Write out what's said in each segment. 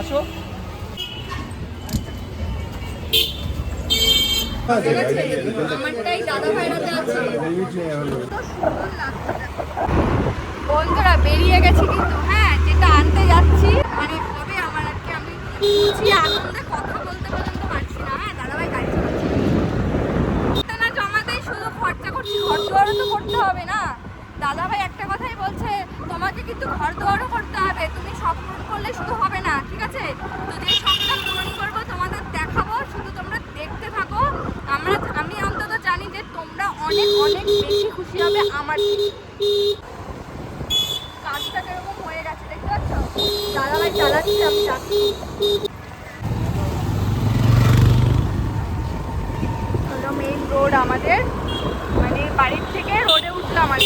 আসো। বন্ধুরা, বেরিয়ে গেছি কিন্তু হ্যাঁ যেটা আনতে যাচ্ছি মানে কবে আমার আর কি, আমি বুঝি আনন্দে কথা বলতে পর্যন্ত পারছি না হ্যাঁ দাদাভাই গাড়ি চালাচ্ছে। না, জমাতেই শুধু খরচা করছি দুয়ারও তো করতে হবে না। দাদাভাই একটা কথাই বলছে তোমাকে কিন্তু ঘর দুয়ারও করতে হবে। তুমি সব করলে শুধু হবে না, ঠিক আছে? তো যে সবটা পূরণ করব, তোমাদের দেখাবো, শুধু তোমরা দেখতে থাকো। আমরা, আমি অন্তত জানি যে তোমরা অনেক অনেক বেশি খুশি হবে আমার কাজটা কীরকম হয়ে গেছে দেখতে পাচ্ছ? দাদাভাই চালাচ্ছি আমি রোড আমাদের। মানে বাড়ির থেকে রোডে উঠলাম আর।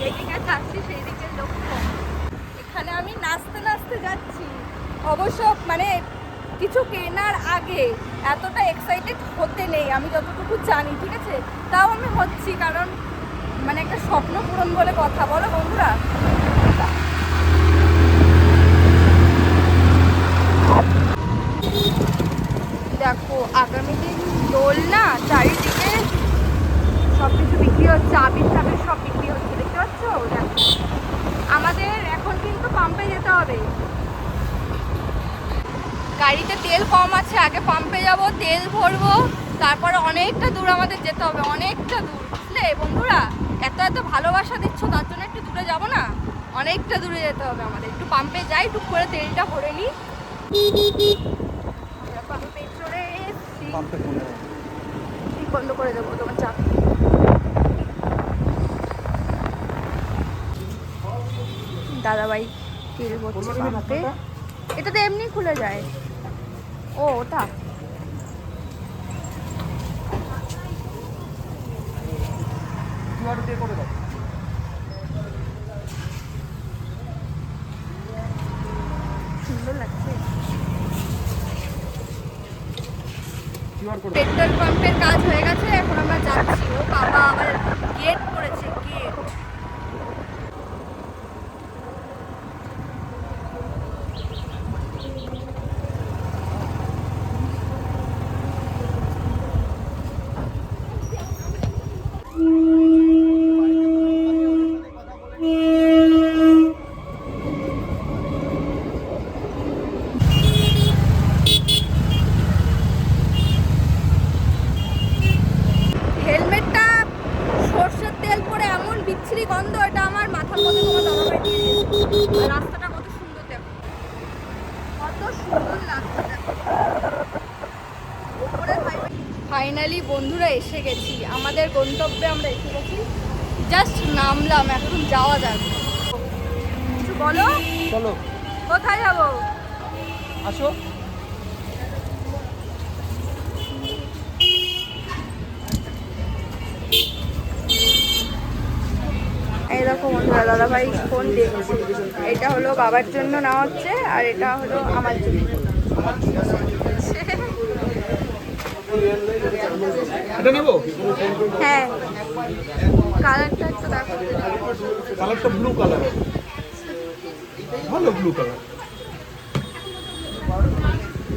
যেদিকে যাচ্ছি সেই এখানে আমি নাচতে নাচতে যাচ্ছি। অবশ্য মানে কিছু কেনার আগে এতটা এক্সাইটেড হতে নেই, আমি যতটুকু জানি, ঠিক আছে? তাও আমি হচ্ছি কারণ মানে একটা স্বপ্ন পূরণ বলে কথা, বলো বন্ধুরা? দেখো, আগামী দিন দোল না, চারিদিকে সব কিছু বিক্রি হচ্ছে, আবির টাবির সব বিক্রি হচ্ছে, দেখতে পাচ্ছ? দেখো। আমাদের পাম্পে যেতে হবে। গাড়িতে তেল কম আছে আগে পাম্পে যাব তেল ভরবো তারপরে অনেকটা দূর আমাদের যেতে হবে অনেকটা দূর বুঝলে? বন্ধুরা এত এত ভালোবাসা দিচ্ছ তার জন্য একটু দূরে যাব না? অনেকটা দূরে যেতে হবে আমাদের। একটু পাম্পে যাই টুক করে তেলটা ভরে নিই। আমরা পাম্পে চলে এসেছি। বন্ধ করে দেবো তোমার চাপ। দাদাভাই তেল এটা তো এমনি খুলে যায়। ও, ওটা। করে সুন্দর লাগছে। পেট্রোল পাম্পের কাজ হয়ে গেছে, এখন আমরা যাচ্ছি। ও বাবা, আবার গেট করেছে গেট হেলমেটটা সর্ষের তেল পরে এমন বিচ্ছিরি গন্ধ এটা আমার মাথার মধ্যে তোমার দাদাভাই দিয়ে দিয়েছে। আর রাস্তাটা কত সুন্দর দেখো কত সুন্দর লাগছে দেখো ফাইনালি বন্ধুরা এসে গেছি। আমাদের গন্তব্যে আমরা এসে গেছি। জাস্ট নামলাম এখন যাওয়া যাক। বলো? চলো। কোথায় যাব? আসো। দেখো বন্ধুরা দাদাভাই ফোন দেখছে। এটা হলো বাবার জন্য নেওয়া হচ্ছে আর এটা হলো আমার জন্য। এটা নেব? হ্যাঁ। কালারটা একটু দেখো কালারটা ব্লু কালার ভালো ব্লু কালার ঠিক আছে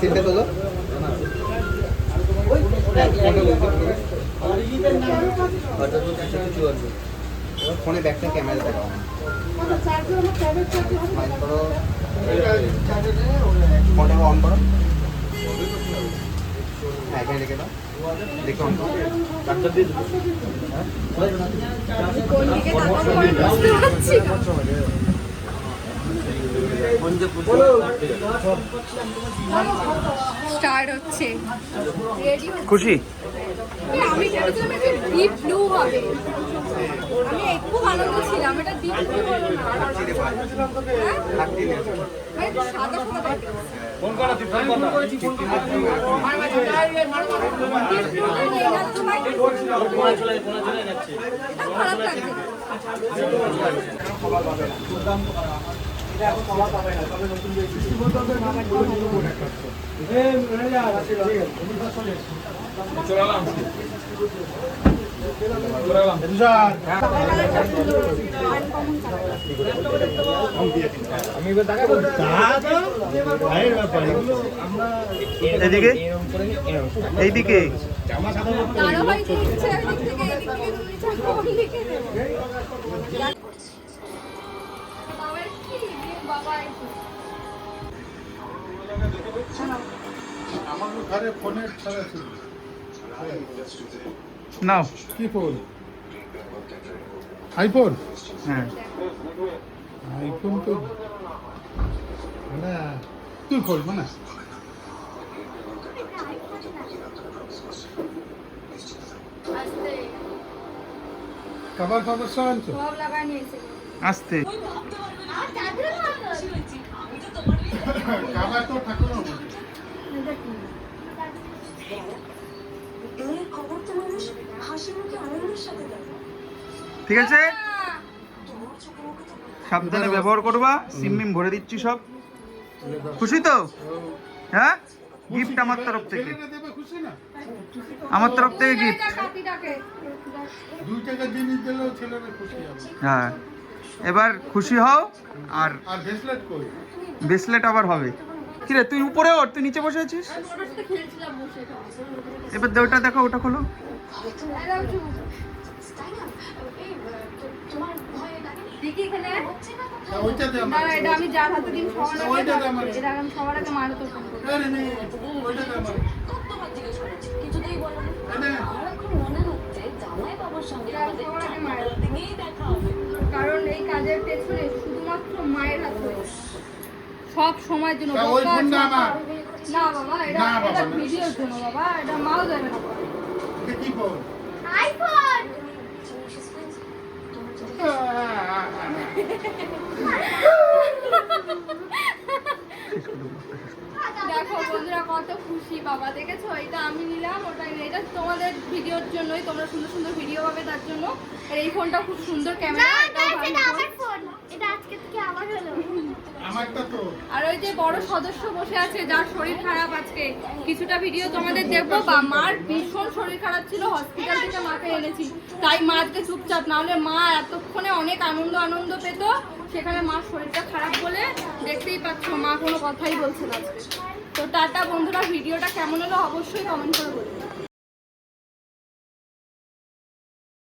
সিটটা তোলো ফোনে ব্যাকটা ক্যামেরা দেখাও ফোনটা অন করো। হ্যাঁ এখানে রেখে দাও। দেখে অন করো। কোন দিকে তাকাবো? বুঝতে পারছি না স্টার্ট হচ্ছে। খুশি? আমি ভেবেছিলাম এটা ডিপ ব্লু হবে। আমি খুব আনন্দ ছিলাম এটা ডিপ ব্লু হলো না? হাঁটতে নেই সাদা সাদা ফোন করা তুই ফোন করা Deep blue নেই না তোমায়? এটা খারাপ লাগছে। এদিকে? এইদিকে? দাদাভাই যে আমার ঘরে ফোনের ছাড়া ছিল নাও। কি ফোন? আইফোন? হ্যাঁ। আইফোন তো মানে তুই মানে? আস্তে। খাবার খাবার সব আনছো? আস্তে। খাবার তো ঠাকুর এই খবর তো মানুষ হাসি মুখে আনন্দের সাথে দেয়। ঠিক আছে? সাবধানে ব্যবহার করবা সিম মিম ভরে দিচ্ছি সব। খুশি তো? হ্যাঁ? গিফট আমার তরফ থেকে। আমার তরফ থেকে গিফট হ্যাঁ। এবার খুশি হও আর আর ব্রেসলেট কই? ব্রেসলেট আবার হবে। কিরে তুই উপরে ওঠ তুই নিচে বসে আছিস। এবার দে ওটা দেখো ওটা খোলো। কারণ এই কাজের পেছনে শুধুমাত্র মায়ের হাত রয়েছে। সব সময়ের জন্য ওই ফোনটা আমার। না বাবা এটা না এটা। ভিডিওর জন্য বাবা এটা মাও যাবে না। এটা কি ফোন? আইফোন! দেখো বন্ধুরা কত খুশি বাবা দেখেছ? এটা আমি নিলাম ওটা এটা তোমাদের ভিডিওর জন্যই তোমরা সুন্দর সুন্দর ভিডিও পাবে তার জন্য। আর এই ফোনটা খুব সুন্দর ক্যামেরা আমারটা তো। আর ওই যে বড় সদস্য বসে আছে যার শরীর খারাপ আজকে। কিছুটা ভিডিও তোমাদের দেখব বা মার ভীষণ শরীর খারাপ ছিল হসপিটাল থেকে মাকে এনেছি। তাই চুপচাপ নাহলে মা এতক্ষণে অনেক আনন্দ আনন্দ পেত সেখানে মার শরীরটা খারাপ বলে দেখতেই পাচ্ছ মা কোনো কথাই বলছে না আজকে। তো টাটা বন্ধুরা ভিডিওটা কেমন হলো অবশ্যই কমেন্ট করে বলবে